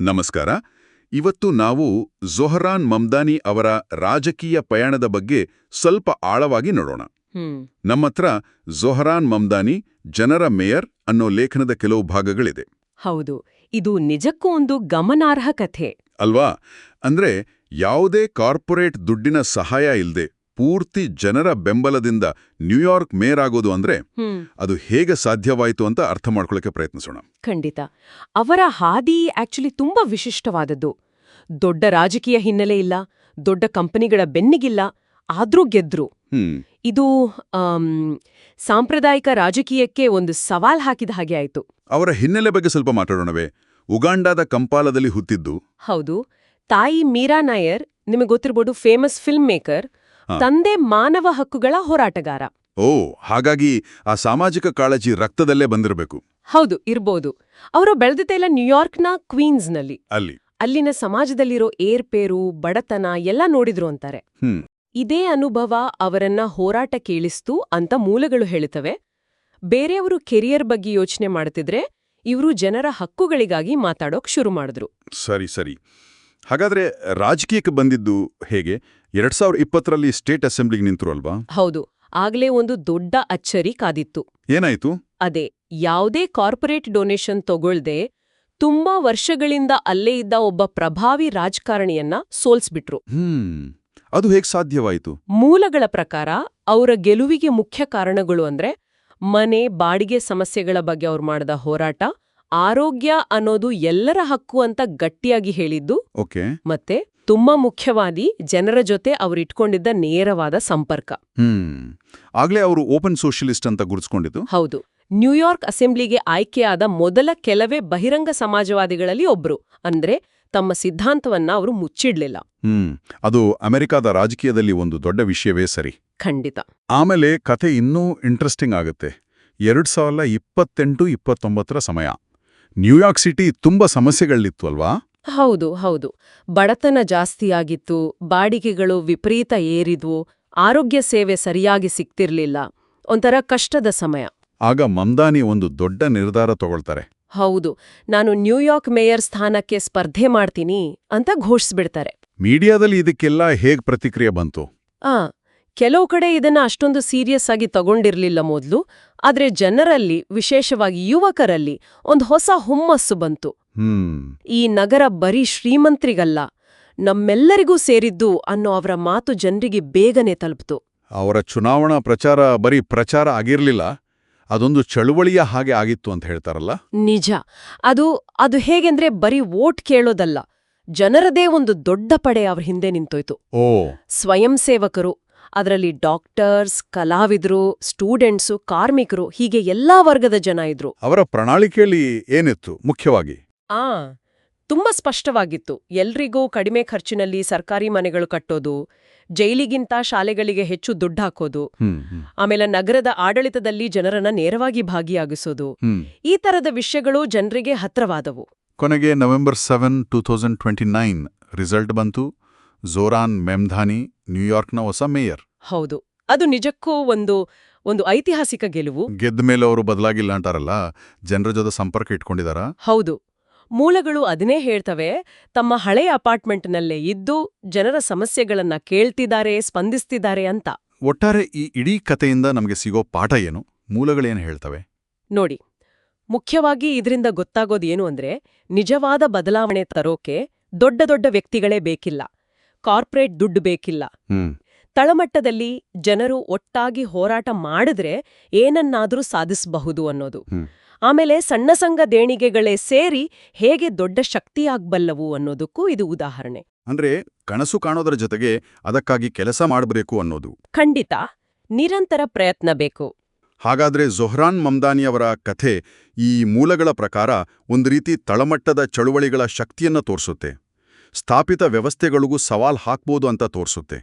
ನಮಸ್ಕಾರ. ಇವತ್ತು ನಾವು ಜೊಹರಾನ್ ಮಮ್ದಾನಿ ಅವರ ರಾಜಕೀಯ ಪಯಣದ ಬಗ್ಗೆ ಸ್ವಲ್ಪ ಆಳವಾಗಿ ನೋಡೋಣ. ನಮ್ಮತ್ರ ಜೊಹರಾನ್ ಮಮ್ದಾನಿ ಜನರ ಮೇಯರ್ ಅನ್ನೋ ಲೇಖನದ ಕೆಲವು ಭಾಗಗಳಿದೆ. ಹೌದು. ಇದು ನಿಜಕ್ಕೂ ಒಂದು ಗಮನಾರ್ಹ ಕಥೆ. ಅಲ್ವಾ? ಅಂದ್ರೆ ಯಾವುದೇ ಕಾರ್ಪೊರೇಟ್ ದುಡ್ಡಿನ ಸಹಾಯ ಇಲ್ದೆ ಪೂರ್ತಿ ಜನರ ಬೆಂಬಲದಿಂದ ನ್ಯೂಯಾರ್ಕ್ ಮೇಯರ್ ಆಗೋದು ಅಂದ್ರೆ ಅದು ಹೇಗೆ ಸಾಧ್ಯವಾಯಿತು ಅಂತ ಅರ್ಥ ಮಾಡ್ಕೊಳ್ಳೋಕೆ ಪ್ರಯತ್ನಿಸೋಣ. ಖಂಡಿತ. ಅವರ ಹಾದಿ ಆಕ್ಚುಲಿ ತುಂಬಾ ವಿಶಿಷ್ಟವಾದದ್ದು. ದೊಡ್ಡ ರಾಜಕೀಯ ಹಿನ್ನೆಲೆ ಇಲ್ಲ ದೊಡ್ಡ ಕಂಪನಿಗಳ ಬೆನ್ನಿಗಿಲ್ಲ ಆದ್ರೂ ಗೆದ್ರು. ಇದು ಸಾಂಪ್ರದಾಯಿಕ ರಾಜಕೀಯಕ್ಕೆ ಒಂದು ಸವಾಲ್ ಹಾಕಿದ ಹಾಗೆ ಆಯ್ತು. ಅವರ ಹಿನ್ನೆಲೆ ಬಗ್ಗೆ ಸ್ವಲ್ಪ ಮಾತಾಡೋಣವೇ. ಉಗಾಂಡಾದ ಕಂಪಾಲದಲ್ಲಿ ಹುತ್ತಿದ್ದು ಹೌದು. ತಾಯಿ ಮೀರಾ ನಾಯರ್ ನಿಮಗೆ ಗೊತ್ತಿರ್ಬೋದು ಫೇಮಸ್ ಫಿಲ್ಮ್ ಮೇಕರ್. ತಂದೆ ಮಾನವ ಹಕ್ಕುಗಳ ಹೋರಾಟಗಾರ. ಓ ಹಾಗಾಗಿ ಆ ಸಾಮಾಜಿಕ ಕಾಳಜಿ ರಕ್ತದಲ್ಲೇ ಬಂದಿರಬೇಕು. ಹೌದು ಇರ್ಬೋದು. ಅವರು ಬೆಳೆದಿದ್ದೆಲ್ಲ ನ್ಯೂಯಾರ್ಕ್ನ ಕ್ವೀನ್ಸ್ನಲ್ಲಿ. ಅಲ್ಲಿ. ಅಲ್ಲಿನ ಸಮಾಜದಲ್ಲಿರೋ ಏರ್ಪೇರು ಬಡತನ ಎಲ್ಲ ನೋಡಿದ್ರು ಅಂತಾರೆ. ಇದೇ ಅನುಭವ ಅವರನ್ನ ಹೋರಾಟ ಕೇಳಿಸ್ತು ಅಂತ ಮೂಲಗಳು ಹೇಳುತ್ತವೆ. ಬೇರೆಯವರು ಕೆರಿಯರ್ ಬಗ್ಗೆ ಯೋಚನೆ ಮಾಡ್ತಿದ್ರೆ ಇವರು ಜನರ ಹಕ್ಕುಗಳಿಗಾಗಿ ಮಾತಾಡೋಕ್ ಶುರು ಮಾಡಿದ್ರು. ಸರಿ ಸರಿ. ಹಾಗಾದ್ರೆ ರಾಜಕೀಯಕ್ಕೆ ಬಂದಿದ್ದು ಹೇಗೆ? ಎರಡ್ ಸಾವಿರ ಇಪ್ಪತ್ತರಲ್ಲಿ ಸ್ಟೇಟ್ ಅಸೆಂಬ್ಲಿಗೆ ನಿಂತರು ಅಲ್ವಾ? ಹೌದು. ಆಗ್ಲೇ ಒಂದು ದೊಡ್ಡ ಅಚ್ಚರಿ ಕಾದಿತ್ತು. ಏನಾಯ್ತು? ಅದೇ ಯಾವುದೇ ಕಾರ್ಪೊರೇಟ್ ಡೊನೇಷನ್ ತಗೊಳ್ದೆ ತುಂಬಾ ವರ್ಷಗಳಿಂದ ಅಲ್ಲೇ ಇದ್ದ ಒಬ್ಬ ಪ್ರಭಾವಿ ರಾಜಕಾರಣಿಯನ್ನ ಸೋಲ್ಸ್ಬಿಟ್ರು. ಹ್ಮ್. ಅದು ಹೇಗ್ ಸಾಧ್ಯವಾಯಿತು? ಮೂಲಗಳ ಪ್ರಕಾರ ಅವರ ಗೆಲುವಿಗೆ ಮುಖ್ಯ ಕಾರಣಗಳು ಅಂದ್ರೆ ಮನೆ ಬಾಡಿಗೆ ಸಮಸ್ಯೆಗಳ ಬಗ್ಗೆ ಅವ್ರು ಮಾಡಿದ ಹೋರಾಟ ಆರೋಗ್ಯ ಅನ್ನೋದು ಎಲ್ಲರ ಹಕ್ಕು ಅಂತ ಗಟ್ಟಿಯಾಗಿ ಹೇಳಿದ್ದು ಓಕೆ. ಮತ್ತೆ ತುಂಬಾ ಮುಖ್ಯವಾದಿ ಜನರ ಜೊತೆ ಅವರು ಇಟ್ಕೊಂಡಿದ್ದ ನೇರವಾದ ಸಂಪರ್ಕ. ಆಗ್ಲೇ ಅವರು ಓಪನ್ ಸೋಷಿಯಲಿಸ್ಟ್ ಅಂತ ಗುರುತಿಸ್ಕೊಂಡಿದ್ದು. ಹೌದು. ನ್ಯೂಯಾರ್ಕ್ ಅಸೆಂಬ್ಲಿಗೆ ಆಯ್ಕೆಯಾದ ಮೊದಲ ಕೆಲವೇ ಬಹಿರಂಗ ಸಮಾಜವಾದಿಗಳಲ್ಲಿ ಒಬ್ರು. ಅಂದ್ರೆ ತಮ್ಮ ಸಿದ್ಧಾಂತವನ್ನ ಅವರು ಮುಚ್ಚಿಡ್ಲಿಲ್ಲ. ಹ್ಮ್. ಅದು ಅಮೆರಿಕಾದ ರಾಜಕೀಯದಲ್ಲಿ ಒಂದು ದೊಡ್ಡ ವಿಷಯವೇ ಸರಿ. ಖಂಡಿತ. ಆಮೇಲೆ ಕತೆ ಇನ್ನೂ ಇಂಟ್ರೆಸ್ಟಿಂಗ್ ಆಗುತ್ತೆ. ಎರಡ್ ಸಾವಿರದ ಇಪ್ಪತ್ತೆಂಟು ಇಪ್ಪತ್ತೊಂಬತ್ತರ ಸಮಯ. ನ್ಯೂಯಾರ್ಕ್ ಸಿಟಿ ತುಂಬಾ ಸಮಸ್ಯೆಗಳಿತ್ತು ಅಲ್ವಾ? ಹೌದು ಹೌದು. ಬಡತನ ಜಾಸ್ತಿಯಾಗಿತ್ತು ಬಾಡಿಗೆಗಳು ವಿಪರೀತ ಏರಿದ್ವು ಆರೋಗ್ಯ ಸೇವೆ ಸರಿಯಾಗಿ ಸಿಕ್ತಿರ್ಲಿಲ್ಲ ಒಂಥರ ಕಷ್ಟದ ಸಮಯ. ಆಗ ಮಮ್ದಾನಿ ಒಂದು ದೊಡ್ಡ ನಿರ್ಧಾರ ತಗೊಳ್ತಾರೆ. ಹೌದು ನಾನು ನ್ಯೂಯಾರ್ಕ್ ಮೇಯರ್ ಸ್ಥಾನಕ್ಕೆ ಸ್ಪರ್ಧೆ ಮಾಡ್ತೀನಿ ಅಂತ ಘೋಷಿಸ್ಬಿಡ್ತಾರೆ. ಮೀಡಿಯಾದಲ್ಲಿ ಇದಕ್ಕೆಲ್ಲ ಹೇಗ್ ಪ್ರತಿಕ್ರಿಯೆ ಬಂತು? ಆ ಕೆಲವು ಕಡೆ ಇದನ್ನ ಅಷ್ಟೊಂದು ಸೀರಿಯಸ್ ಆಗಿ ತಗೊಂಡಿರಲಿಲ್ಲ ಮೊದಲು ಆದ್ರೆ ಜನರಲ್ಲಿ ವಿಶೇಷವಾಗಿ ಯುವಕರಲ್ಲಿ ಒಂದು ಹೊಸ ಹುಮ್ಮಸ್ಸು ಬಂತು. ಹ್ಮ್. ಈ ನಗರ ಬರೀ ಶ್ರೀಮಂತ್ರಿಗಲ್ಲ ನಮ್ಮೆಲ್ಲರಿಗೂ ಸೇರಿದ್ದು ಅನ್ನೋ ಅವರ ಮಾತು ಜನರಿಗೆ ಬೇಗನೆ ತಲುಪಿತು. ಅವರ ಚುನಾವಣಾ ಪ್ರಚಾರ ಬರೀ ಪ್ರಚಾರ ಆಗಿರಲಿಲ್ಲ ಅದೊಂದು ಚಳುವಳಿಯ ಹಾಗೆ ಆಗಿತ್ತು ಅಂತ ಹೇಳ್ತಾರಲ್ಲ? ನಿಜ. ಅದು ಅದು ಹೇಗೆಂದ್ರೆ ಬರೀ ವೋಟ್ ಕೇಳೋದಲ್ಲ ಜನರದೇ ಒಂದು ದೊಡ್ಡ ಪಡೆ ಅವ್ರ ಹಿಂದೆ ನಿಂತೋಯ್ತು. ಓ. ಸ್ವಯಂ ಸೇವಕರು ಅದರಲ್ಲಿ ಡಾಕ್ಟರ್ಸ್ ಕಲಾವಿದರು ಸ್ಟೂಡೆಂಟ್ಸು ಕಾರ್ಮಿಕರು ಹೀಗೆ ಎಲ್ಲಾ ವರ್ಗದ ಜನ ಇದ್ರು. ಅವರ ಪ್ರಣಾಳಿಕೆಯಲ್ಲಿ ಏನಿತ್ತು ಮುಖ್ಯವಾಗಿ? ಆ ತುಂಬಾ ಸ್ಪಷ್ಟವಾಗಿತ್ತು. ಎಲ್ರಿಗೂ ಕಡಿಮೆ ಖರ್ಚಿನಲ್ಲಿ ಸರ್ಕಾರಿ ಮನೆಗಳು ಕಟ್ಟೋದು ಜೈಲಿಗಿಂತ ಶಾಲೆಗಳಿಗೆ ಹೆಚ್ಚು ದುಡ್ಡು ಹಾಕೋದು ಆಮೇಲೆ ನಗರದ ಆಡಳಿತದಲ್ಲಿ ಜನರನ್ನ ನೇರವಾಗಿ ಭಾಗಿಯಾಗಿಸೋದು. ಈ ತರದ ವಿಷಯಗಳು ಜನರಿಗೆ ಹತ್ರವಾದವು. ಕೊನೆಗೆ November seven two thousand twenty nine result ಬಂತು. ಝೋರಾನ್ ಮೆಮ್ಧಾನಿ ನ್ಯೂಯಾರ್ಕ್ನ ಹೊಸ ಮೇಯರ್. ಹೌದು. ಅದು ನಿಜಕ್ಕೂ ಒಂದು ಒಂದು ಐತಿಹಾಸಿಕ ಗೆಲುವು. ಗೆದ್ದ ಮೇಲೆ ಅವರು ಬದಲಾಗಿಲ್ಲ ಅಂತಾರಲ್ಲ ಜನರ ಜೊತೆ ಸಂಪರ್ಕ ಇಟ್ಕೊಂಡಿದಾರ? ಹೌದು. ಮೂಲಗಳು ಅದನ್ನೇ ಹೇಳ್ತವೆ ತಮ್ಮ ಹಳೆಯ ಅಪಾರ್ಟ್ಮೆಂಟ್ನಲ್ಲೇ ಇದ್ದು ಜನರ ಸಮಸ್ಯೆಗಳನ್ನ ಕೇಳ್ತಿದ್ದಾರೆ ಸ್ಪಂದಿಸ್ತಿದ್ದಾರೆ ಅಂತ. ಒಟ್ಟಾರೆ ಈ ಇಡೀ ಕಥೆಯಿಂದ ನಮಗೆ ಸಿಗೋ ಪಾಠ ಏನು? ಮೂಲಗಳೇನು ಹೇಳ್ತವೆ? ನೋಡಿ ಮುಖ್ಯವಾಗಿ ಇದರಿಂದ ಗೊತ್ತಾಗೋದು ಏನು ಅಂದ್ರೆ ನಿಜವಾದ ಬದಲಾವಣೆ ತರೋಕೆ ದೊಡ್ಡ ದೊಡ್ಡ ವ್ಯಕ್ತಿಗಳೇ ಬೇಕಿಲ್ಲ. ಕಾರ್ಪೊರೇಟ್ ದುಡ್ಡು ಬೇಕಿಲ್ಲ. ತಳಮಟ್ಟದಲ್ಲಿ ಜನರು ಒಟ್ಟಾಗಿ ಹೋರಾಟ ಮಾಡಿದ್ರೆ ಏನನ್ನಾದರೂ ಸಾಧಿಸಬಹುದು ಅನ್ನೋದು. ಆಮೇಲೆ ಸಣ್ಣ ಸಂಘ ದೇಣಿಗೆಗಳೇ ಸೇರಿ ಹೇಗೆ ದೊಡ್ಡ ಶಕ್ತಿಯಾಗಬಲ್ಲವು ಅನ್ನೋದಕ್ಕೂ ಇದು ಉದಾಹರಣೆ. ಅಂದ್ರೆ ಕನಸು ಕಾಣೋದರ ಜೊತೆಗೆ ಅದಕ್ಕಾಗಿ ಕೆಲಸ ಮಾಡಬೇಕು ಅನ್ನೋದು. ಖಂಡಿತ. ನಿರಂತರ ಪ್ರಯತ್ನ ಬೇಕು. ಹಾಗಾದ್ರೆ ಜೊಹ್ರಾನ್ ಮಮ್ದಾನಿಯವರ ಕಥೆ ಈ ಮೂಲಗಳ ಪ್ರಕಾರ ಒಂದು ರೀತಿ ತಳಮಟ್ಟದ ಚಳುವಳಿಗಳ ಶಕ್ತಿಯನ್ನ ತೋರಿಸುತ್ತೆ. ಸ್ಥಾಪಿತ ವ್ಯವಸ್ಥೆಗಳಿಗೂ ಸವಾಲ್ ಹಾಕ್ಬೋದು ಅಂತ ತೋರಿಸುತ್ತೆ.